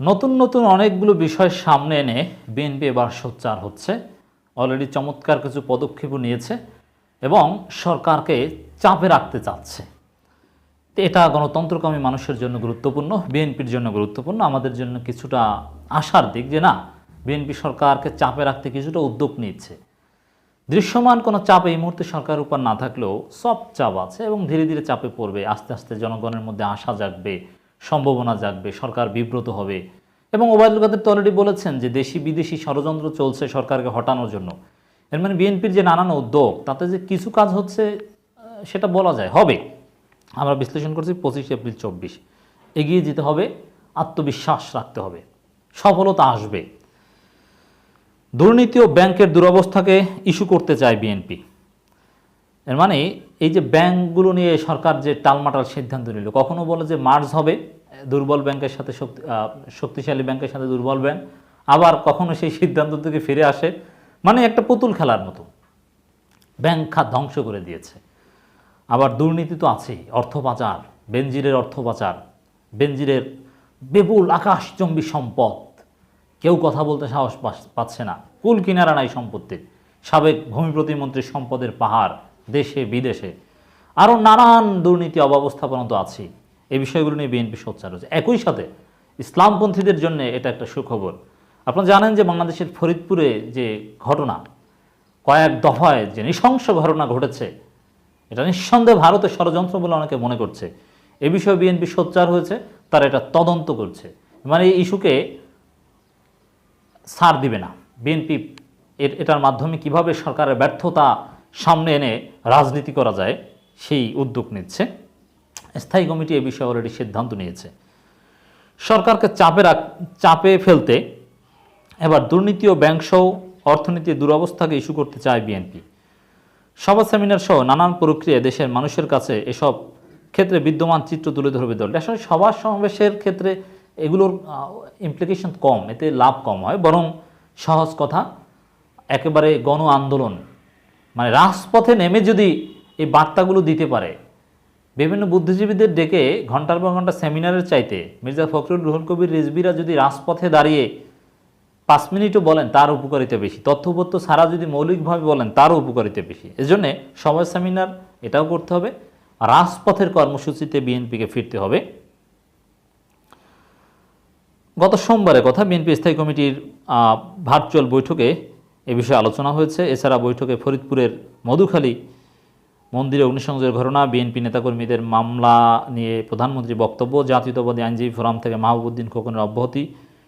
নতুন নতুন অনেকগুলো বিষয় সামনে এনে বিএনপি এবার সোচ্চার হচ্ছে। অলরেডি চমৎকার কিছু পদক্ষেপও নিয়েছে এবং সরকারকে চাপে রাখতে চাচ্ছে। এটা গণতন্ত্রকামী মানুষের জন্য গুরুত্বপূর্ণ, বিএনপির জন্য গুরুত্বপূর্ণ। আমাদের জন্য কিছুটা আশার দিক যে না, বিএনপি সরকারকে চাপে রাখতে কিছুটা উদ্যোগ নিচ্ছে। দৃশ্যমান কোনো চাপ এই মুহূর্তে সরকারের উপর না থাকলেও সব চাপ আছে এবং ধীরে ধীরে চাপে পড়বে। আস্তে আস্তে জনগণের মধ্যে আশা জাগবে। সম্ভাবনা জাগবে, সরকার বিব্রত হবে। এবং ওবায়দুল কাদের তো অলরেডি বলেছেন যে দেশি বিদেশি ষড়যন্ত্র চলছে সরকারকে হটানোর জন্য। এর মানে বিএনপির যে নানান উদ্যোগ, তাতে যে কিছু কাজ হচ্ছে সেটা বলা যায়। হবে। আমরা বিশ্লেষণ করছি পঁচিশে এপ্রিল চব্বিশ। এগিয়ে যেতে হবে, আত্মবিশ্বাস রাখতে হবে। সফলতা আসবে। দুর্নীতি ও ব্যাংকের দুরবস্থাকে ইস্যু করতে চায় বিএনপি। এর মানে এই যে ব্যাংকগুলো নিয়ে সরকার যে টালমাটাল সিদ্ধান্ত নিল, কখনো বলে যে মার্জ হবে? দুর্বল ব্যাংকের সাথে শক্তি শক্তিশালী ব্যাংকের সাথে দুর্বল ব্যাংক, আবার কখনো সেই সিদ্ধান্ত থেকে ফিরে আসে মানে একটা পুতুল খেলার মতো। ব্যাংক খাত ধ্বংস করে দিয়েছে। আবার দুর্নীতি তো আছেই, অর্থ পাচার বেনজিরের অর্থ পাচার বেনজিরের বিপুল আকাশচম্বী সম্পদ। কেউ কথা বলতে সাহস পাচ্ছে না। কুল কিনারা নাই সম্পত্তির সাবেক ভূমি প্রতিমন্ত্রীর সম্পদের পাহাড়, দেশে, বিদেশে। আরও নানান দুর্নীতি অব্যবস্থাপনা তো আছেই। এই বিষয়গুলো নিয়ে বিএনপি সোচ্চার হচ্ছে একই সাথে ইসলামপন্থীদের জন্য এটা একটা সুখবর। আপনারা জানেন যে বাংলাদেশের ফরিদপুরে যে ঘটনা, কয়েক দফায় যে নৃশংস ঘটনা ঘটেছে, এটা নিঃসন্দেহে ভারতের ষড়যন্ত্র বলে অনেকে মনে করছে। এ বিষয়ে বিএনপি সোচ্চার হয়েছে, তারা এটা তদন্ত করছে। মানে এই ইস্যুকে ছাড় দিবে না। বিএনপি এর, এটার মাধ্যমে কীভাবে সরকারের ব্যর্থতা সামনে এনে রাজনীতি করা যায়, সেই উদ্যোগ নিচ্ছে। স্থায়ী কমিটি এ বিষয়ে অলরেডি সিদ্ধান্ত নিয়েছে। সরকারকে চাপে রাখ, চাপে ফেলতে এবার দুর্নীতি ও ব্যাংকসহ অর্থনীতির দুরবস্থাকে ইস্যু করতে চায় বিএনপি সভা সেমিনার সহ নানান প্রক্রিয়ায় দেশের মানুষের কাছে এসব ক্ষেত্রে বিদ্যমান চিত্র তুলে ধরবে দলটি আসলে সভা সমাবেশের ক্ষেত্রে এগুলোর ইমপ্লিকেশন কম, এতে লাভ কম হয়। বরং সহজ কথা, একেবারে গণ আন্দোলন মানে রাজপথে নেমে যদি এই বার্তাগুলো দিতে পারে বিভিন্ন বুদ্ধিজীবীদের ডেকে ঘণ্টার পর ঘণ্টা সেমিনারের চাইতে মির্জা ফখরুল, রুহুল কবির রিজবিরা যদি রাজপথে দাঁড়িয়ে পাঁচ মিনিটও বলেন, তার উপকারিতা বেশি। তথ্যপত্র ছাড়া যদি মৌলিকভাবে বলেন, তারও উপকারিতা বেশি। এজন্য সবাই সেমিনার এটাও করতে হবে। রাজপথের কর্মসূচিতে বিএনপিকে ফিরতে হবে। গত সোমবারের কথা বিএনপি স্থায়ী কমিটির ভার্চুয়াল বৈঠকে এ বিষয়ে আলোচনা হয়েছে। এছাড়া বৈঠকে ফরিদপুরের মধুখালী মন্দিরে অগ্নিসংযোগের ঘটনা, বিএনপি নেতাকর্মীদের মামলা নিয়ে প্রধানমন্ত্রী বক্তব্য, জাতীয়তাবাদী আইনজীবী ফোরাম থেকে মাহবুদ্দিন খোকনের অব্যাহতি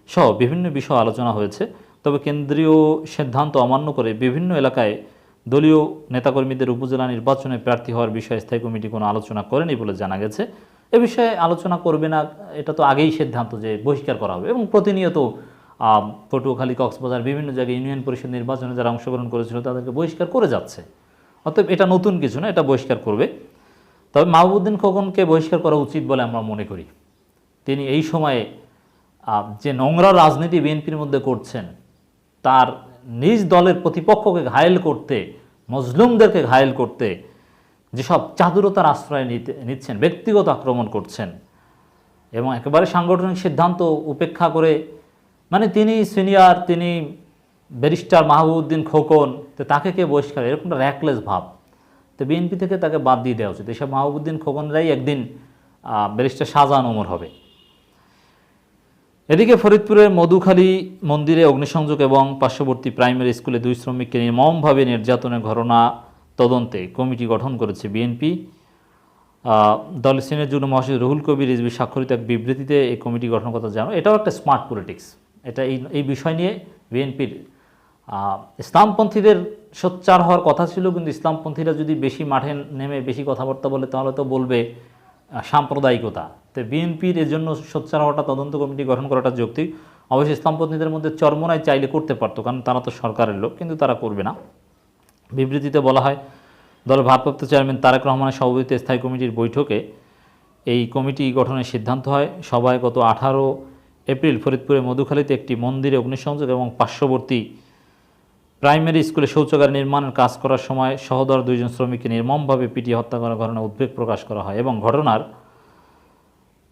সহ বিভিন্ন বিষয় আলোচনা হয়েছে। তবে কেন্দ্রীয় সিদ্ধান্ত অমান্য করে বিভিন্ন এলাকায় দলীয় নেতাকর্মীদের উপজেলা নির্বাচনে প্রার্থী হওয়ার বিষয়ে স্থায়ী কমিটি কোনো আলোচনা করেনি বলে জানা গেছে। এ বিষয়ে আলোচনা করবে না, এটা তো আগেই সিদ্ধান্ত যে বহিষ্কার করা হবে এবং প্রতিনিয়ত পটুয়াখালী, কক্সবাজার, বিভিন্ন জায়গায় ইউনিয়ন পরিষদ নির্বাচনে যারা অংশগ্রহণ করেছিল তাদেরকে বহিষ্কার করে যাচ্ছে। অতএব এটা নতুন কিছু না, এটা বহিষ্কার করবে। তবে মাহবুদ্দিন খোকনকে বহিষ্কার করা উচিত বলে আমরা মনে করি। তিনি এই সময়ে যে নোংরা রাজনীতি বিএনপির মধ্যে করছেন, তার নিজ দলের প্রতিপক্ষকে ঘায়েল করতে, মজলুমদেরকে ঘায়েল করতে, যেসব চাদুরতার আশ্রয় নিতে, নিচ্ছেন, ব্যক্তিগত আক্রমণ করছেন, এবং একেবারে সাংগঠনিক সিদ্ধান্ত উপেক্ষা করে মানে তিনি সিনিয়র, তিনি ব্যারিস্টার মাহবুবউদ্দিন খোকন, তো তাকে কে বহিষ্কার? এরকম একটা র্যাকলেস ভাব। তো বিএনপি থেকে তাকে বাদ দিয়ে দেওয়া উচিত। এসব মাহবুবউদ্দিন খোকনরাই একদিন ব্যারিস্টার শাহজাহান ওমর হবে। এদিকে ফরিদপুরের মধুখালী মন্দিরে অগ্নিসংযোগ এবং পার্শ্ববর্তী প্রাইমারি স্কুলে দুই শ্রমিককে নির্মমভাবে নির্যাতনের ঘটনা তদন্তে কমিটি গঠন করেছে বিএনপি দলের সিনিয়র যুগ্ম মহাসচিব রুহুল কবির রিজবি স্বাক্ষরিত এক বিবৃতিতে এই কমিটি গঠন কথা জানো এটাও একটা স্মার্ট পলিটিক্স এটা এই এই বিষয় নিয়ে বিএনপির ইসলামপন্থীদের সোচ্চার হওয়ার কথা ছিল, কিন্তু ইসলামপন্থীরা যদি বেশি মাঠে নেমে বেশি কথাবার্তা বলে, তাহলে তো বলবে সাম্প্রদায়িকতা। তো বিএনপির এর জন্য সোচ্চার হওয়াটা, তদন্ত কমিটি গঠন করাটা যৌক্তিক। অবশ্যই ইসলামপন্থীদের মধ্যে চরমনায় চাইলে করতে পারতো, কারণ তারা তো সরকারের লোক, কিন্তু তারা করবে না। বিবৃতিতে বলা হয় দলের ভারপ্রাপ্ত চেয়ারম্যান তারেক রহমানের সভাপতিত্বে স্থায়ী কমিটির বৈঠকে এই কমিটি গঠনের সিদ্ধান্ত হয়। সভায় গত আঠারো এপ্রিল ফরিদপুরের মধুখালীতে একটি মন্দিরে অগ্নিসংযোগ এবং পার্শ্ববর্তী প্রাইমারি স্কুলে শৌচাগার নির্মাণের কাজ করার সময় সহদর দুইজন শ্রমিককে নির্মমভাবে পিটিয়ে হত্যা করার ঘটনায় উদ্বেগ প্রকাশ করা হয় এবং ঘটনার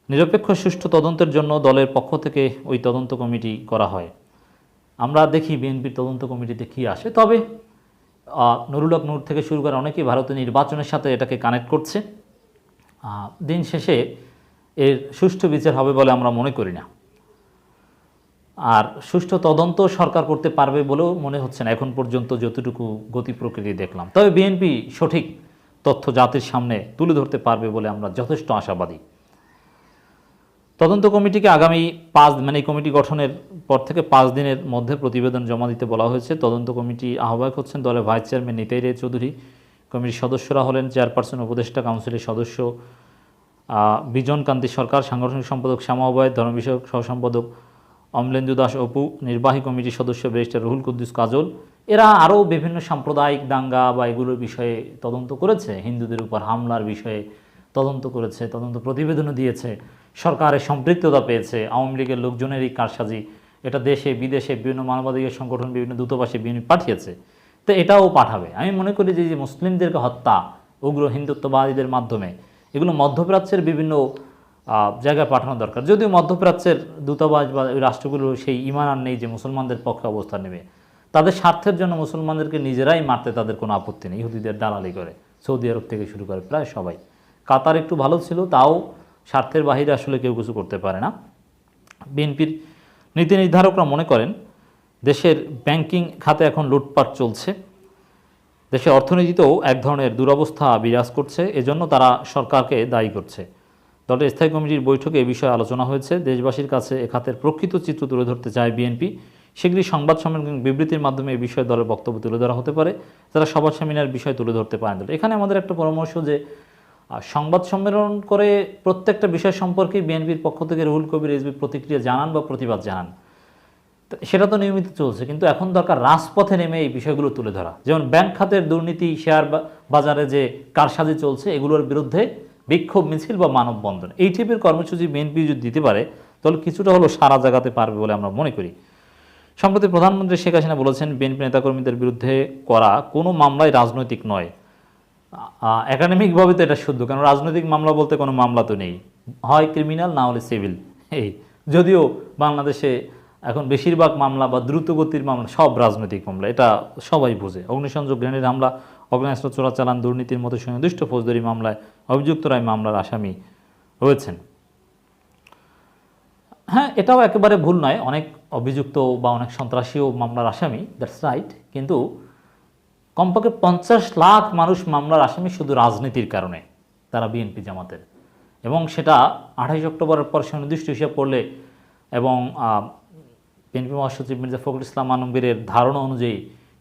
নিরপেক্ষ সুষ্ঠু তদন্তের জন্য দলের পক্ষ থেকে ওই তদন্ত কমিটি করা হয়। আমরা দেখি বিএনপির তদন্ত কমিটিতে কী আসে। তবে আহ, নুরুল হক নূর থেকে শুরু করে অনেকেই ভারতের নির্বাচনের সাথে এটাকে কানেক্ট করছে। দিন শেষে এর সুষ্ঠু বিচার হবে বলে আমরা মনে করি না। আর সুষ্ঠু তদন্ত সরকার করতে পারবে বলেও মনে হচ্ছে না। এখন পর্যন্ত যতটুকু গতি প্রকৃতি দেখলাম। তবে বিএনপি সঠিক তথ্য জাতির সামনে তুলে ধরতে পারবে বলে আমরা যথেষ্ট আশাবাদী। তদন্ত কমিটিকে আগামী পাঁচ মানে কমিটি গঠনের পর থেকে পাঁচ দিনের মধ্যে প্রতিবেদন জমা দিতে বলা হয়েছে। তদন্ত কমিটি আহ্বায়ক হচ্ছেন দলের ভাইস চেয়ারম্যান নিতাই রে চৌধুরী। কমিটির সদস্যরা হলেন চেয়ারপারসন উপদেষ্টা কাউন্সিলের সদস্য বিজন কান্তি সরকার, সাংগঠনিক সম্পাদক শ্যামা অভয় ধর্ম বিষয়ক সহসম্পাদক অমলেন্দু দাস অপু, নির্বাহী কমিটির সদস্য ব্যারিস্টার রুহুল কুদ্দুস কাজল, এরা আরও বিভিন্ন সাম্প্রদায়িক দাঙ্গা বা এগুলোর বিষয়ে তদন্ত করেছে, হিন্দুদের উপর হামলার বিষয়ে তদন্ত করেছে, তদন্ত প্রতিবেদনও দিয়েছে, সরকারের সম্পৃক্ততা পেয়েছে, আওয়ামী লীগের লোকজনেরই কারসাজি, এটা দেশে, বিদেশে বিভিন্ন মানবাধিকার সংগঠন বিভিন্ন দূতাবাসে বিএনপি পাঠিয়েছে, তো এটাও পাঠাবে। আমি মনে করি যে মুসলিমদেরকে হত্যা, উগ্র হিন্দুত্ববাদীদের মাধ্যমে, এগুলো মধ্যপ্রাচ্যের বিভিন্ন জায়গায় পাঠানো দরকার। যদিও মধ্যপ্রাচ্যের দূতাবাস বা রাষ্ট্রগুলো সেই ইমান আর নেই যে মুসলমানদের পক্ষে অবস্থান নেবে। তাদের স্বার্থের জন্য মুসলমানদেরকে নিজেরাই মারতে তাদের কোনো আপত্তি নেই, ইহুদিদের দালালি করে। সৌদি আরব থেকে শুরু করে প্রায় সবাই। কাতার একটু ভালো ছিল, তাও স্বার্থের বাহিরে আসলে কেউ কিছু করতে পারে না। বিএনপির নীতি নির্ধারকরা মনে করেন, দেশের ব্যাংকিং খাতে এখন লুটপাট চলছে। দেশের অর্থনীতিতেও এক ধরনের দুরবস্থা বিরাজ করছে, এজন্য তারা সরকারকে দায়ী করছে। দলের স্থায়ী কমিটির বৈঠকে এ বিষয়ে আলোচনা হয়েছে। দেশবাসীর কাছে এ খাতের প্রকৃত চিত্র তুলে ধরতে চায় বিএনপি। শীঘ্রই সংবাদ সম্মেলন বিবৃতির মাধ্যমে এই বিষয়ে দলের বক্তব্য তুলে ধরা হতে পারে। যারা সভা সেমিনার বিষয় তুলে ধরতে পারেন এখানে আমাদের একটা পরামর্শ যে সংবাদ সম্মেলন করে প্রত্যেকটা বিষয় সম্পর্কে বিএনপির পক্ষ থেকে রুহুল কবির রিজভি প্রতিক্রিয়া জানান বা প্রতিবাদ জানান। সেটা তো নিয়মিত চলছে। কিন্তু এখন দরকার রাজপথে নেমে এই বিষয়গুলো তুলে ধরা। যেমন ব্যাংক খাতের দুর্নীতি, শেয়ার বাজারে যে কারসাজি চলছে, এগুলোর বিরুদ্ধে বিক্ষোভ মিছিল বা মানববন্ধন। এই টাইপের কর্মসূচি বিএনপি যদি দিতে পারে, তাহলে কিছুটা হলেও সারা জাগাতে পারবে বলে আমরা মনে করি। সম্প্রতি প্রধানমন্ত্রী শেখ হাসিনা বলেছেন বিএনপি নেতাকর্মীদের বিরুদ্ধে করা কোনো মামলাই রাজনৈতিক নয়। একাডেমিকভাবে তো এটা শুদ্ধ, কারণ রাজনৈতিক মামলা বলতে কোনো মামলা তো নেই। হয় ক্রিমিনাল না হলে সিভিল এই, যদিও বাংলাদেশে এখন বেশিরভাগ মামলা বা দ্রুতগতির মামলা সব রাজনৈতিক মামলা, এটা সবাই বোঝে। অগ্নিসংযোগ, গ্রেনেড হামলা অগ্নেয়াস্ত্র চোরাচালান দুর্নীতির মতো সুনির্দিষ্ট ফৌজদারি মামলায় অভিযুক্তরাই মামলার আসামি রয়েছেন। হ্যাঁ এটাও একেবারে ভুল নয়। অনেক অভিযুক্ত বা অনেক সন্ত্রাসীও মামলার আসামি দ্যাটস রাইট কিন্তু কমপক্ষে পঞ্চাশ লাখ মানুষ মামলার আসামি শুধু রাজনীতির কারণে, তারা বিএনপি জামাতের। এবং সেটা আঠাইশ অক্টোবরের পর সুনির্দিষ্ট হিসাব করলে এবং বিএনপি মহাসচিব মির্জা ফখরুল ইসলাম আলমগীরের ধারণা অনুযায়ী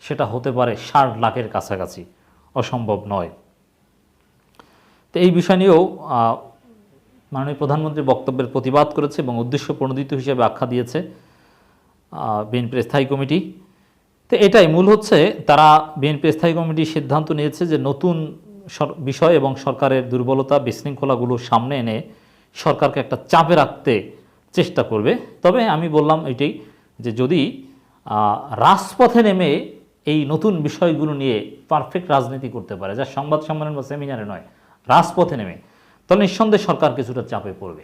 সেটা হতে পারে ষাট লাখের কাছাকাছি। অসম্ভব নয়। তো এই বিষয় নিয়েও মাননীয় প্রধানমন্ত্রী বক্তব্যের প্রতিবাদ করেছে এবং উদ্দেশ্য প্রণোদিত হিসেবে আখ্যা দিয়েছে বিএনপির স্থায়ী কমিটি। তো এটাই মূল হচ্ছে, তারা বিএনপি স্থায়ী কমিটি সিদ্ধান্ত নিয়েছে যে নতুন বিষয় এবং সরকারের দুর্বলতা, বিশৃঙ্খলাগুলো সামনে এনে সরকারকে একটা চাপে রাখতে চেষ্টা করবে। তবে আমি বললাম এটাই যে যদি রাজপথে নেমে এই নতুন বিষয়গুলো নিয়ে পারফেক্ট রাজনীতি করতে পারে, যা সংবাদ সম্মেলন বা সেমিনারে নয়, রাজপথে নেমে। তাহলে নিঃসন্দেহে সরকার কিছুটা চাপে পড়বে।